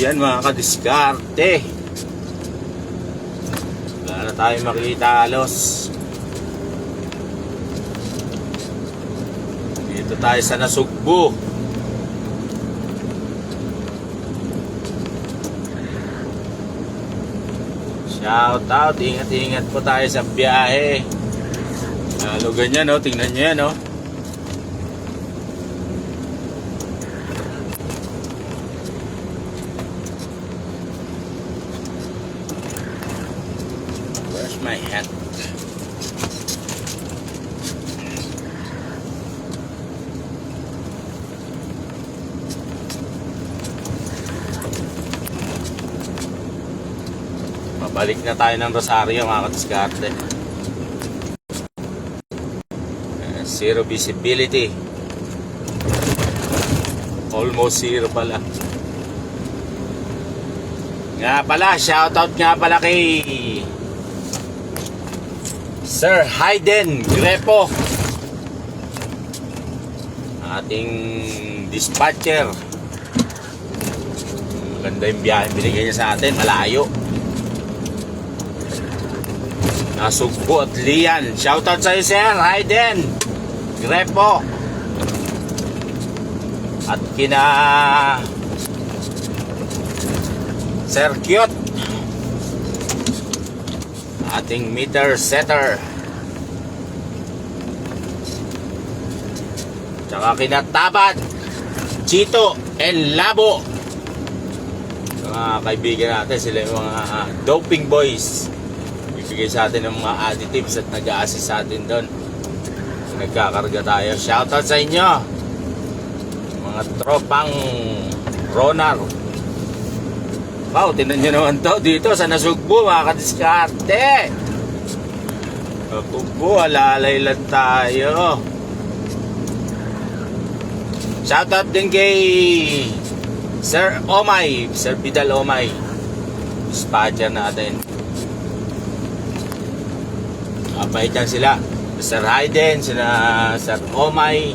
Yan mga kadiskarte. Wala tayo makita halos. Dito tayo sa Nasugbu. Shout out, ingat-ingat po tayo sa biyahe. Lalo ganyan, no? Tingnan nyo yan, no? Hat? Mabalik na tayo ng Rosario mga kadiskarte. Eh, Zero visibility. Almost zero pala. Nga pala, shoutout nga pala kay Sir Hayden Grepo. Ating dispatcher. Maganda yung biyahe binigay niya sa atin, malayo. Nasugbo at Lian. Shoutout sa'yo, Sir Hayden Grepo. At kina Sir Cute ating meter setter. Tsaka kinatabat Chito and Labo. Mga kaibigan natin sila yung mga ah, doping boys. Bibigay sa atin ng mga additives at nag-a-assist sa atin doon. Nagkakarga tayo. Shoutout sa inyo mga tropang Ronar Wow, tinan nyo naman to dito sa Nasugbo, mga kadiskarte. Po, alalay lang tayo. Shoutout din kay Sir Omay, Sir Vidal Omay. Dispatcher natin. Abay dyan sila. Sir Hayden, sila Sir Omay,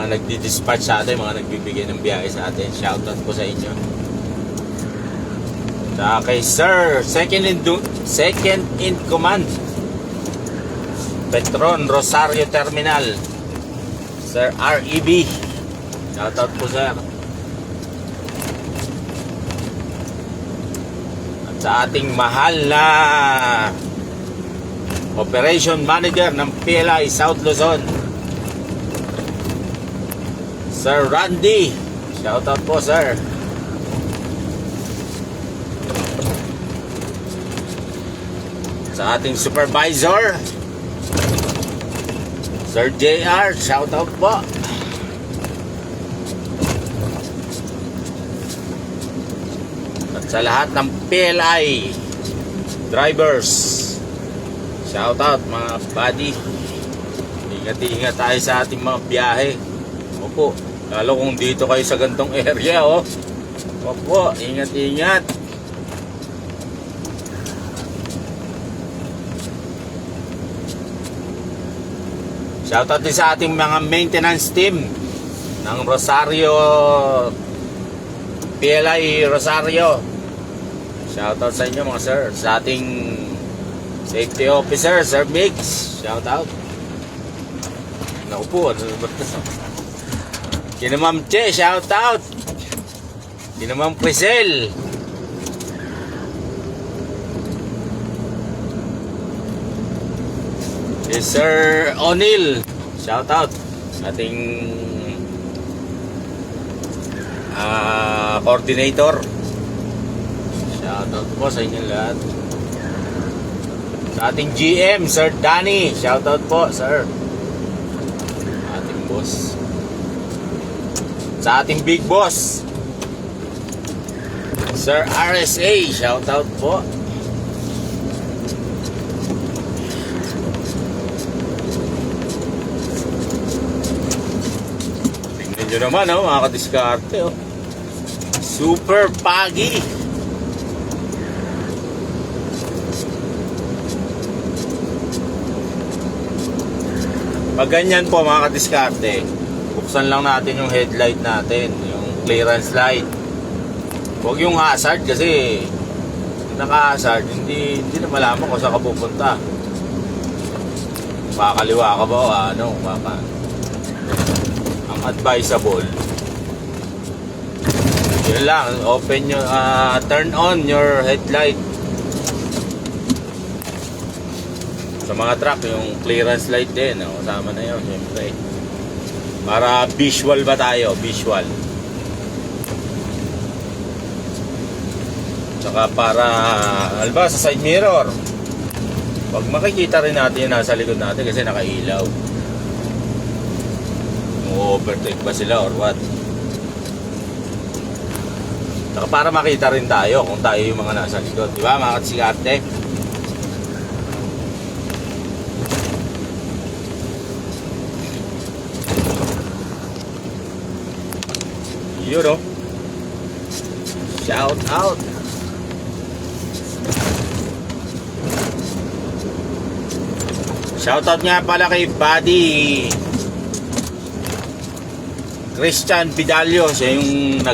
mga nagdi-dispatch sa atin, mga nagbibigay ng biyahe sa atin. Shoutout po sa inyo. Sa kay Sir, second in, du- second in command. Petron Rosario Terminal. Sir REB. Shoutout po sir. At sa ating mahal na Operation Manager ng PLI South Luzon. Sir Randy. Shoutout po, sir. Sa ating supervisor, Sir JR. Shoutout po. At sa lahat ng PLI drivers, shoutout mga buddy. Ingat-ingat tayo sa ating mga biyahe. Opo, lalo kung dito kayo sa gantong area, oh. Opo, ingat-ingat. Shoutout din sa ating mga maintenance team ng Rosario PLI Rosario. Shoutout sa inyo mga sir. Sa ating safety officer, Sir Mix. Shoutout. Naku po, ano ba ito? Kina Ma'am Che, shout out. Kina Ma'am Prisel. Si Sir O'Neil, shout out. Ating ah, coordinator. Shout out po sa inyo lahat. Sa ating GM, Sir Danny, shout out po, sir. Ating boss sa ating big boss Sir RSA shout out po tingnan nyo naman oh, mga kadiskarte oh. super pagi pag ganyan po mga kadiskarte buksan lang natin yung headlight natin yung clearance light. Huwag yung hazard kasi naka-hazard, hindi, hindi na malaman kung saan ka pupunta. Makakaliwa ka ba o ano, maka. Ang advisable, yun lang, open your, ah, turn on your headlight. Sa mga truck, yung clearance light din, oh, kasama na yun, syempre. Para visual ba tayo? Visual. Tsaka para, alba sa side mirror. Pag makikita rin natin yung nasa likod natin kasi nakailaw. Overtake ba sila or what? Tsaka para makita rin tayo kung tayo yung mga nasa likod. Di ba mga katsigarte? Yun o. Shout out. Shout out nga pala kay Buddy Christian Vidalio. Siya yung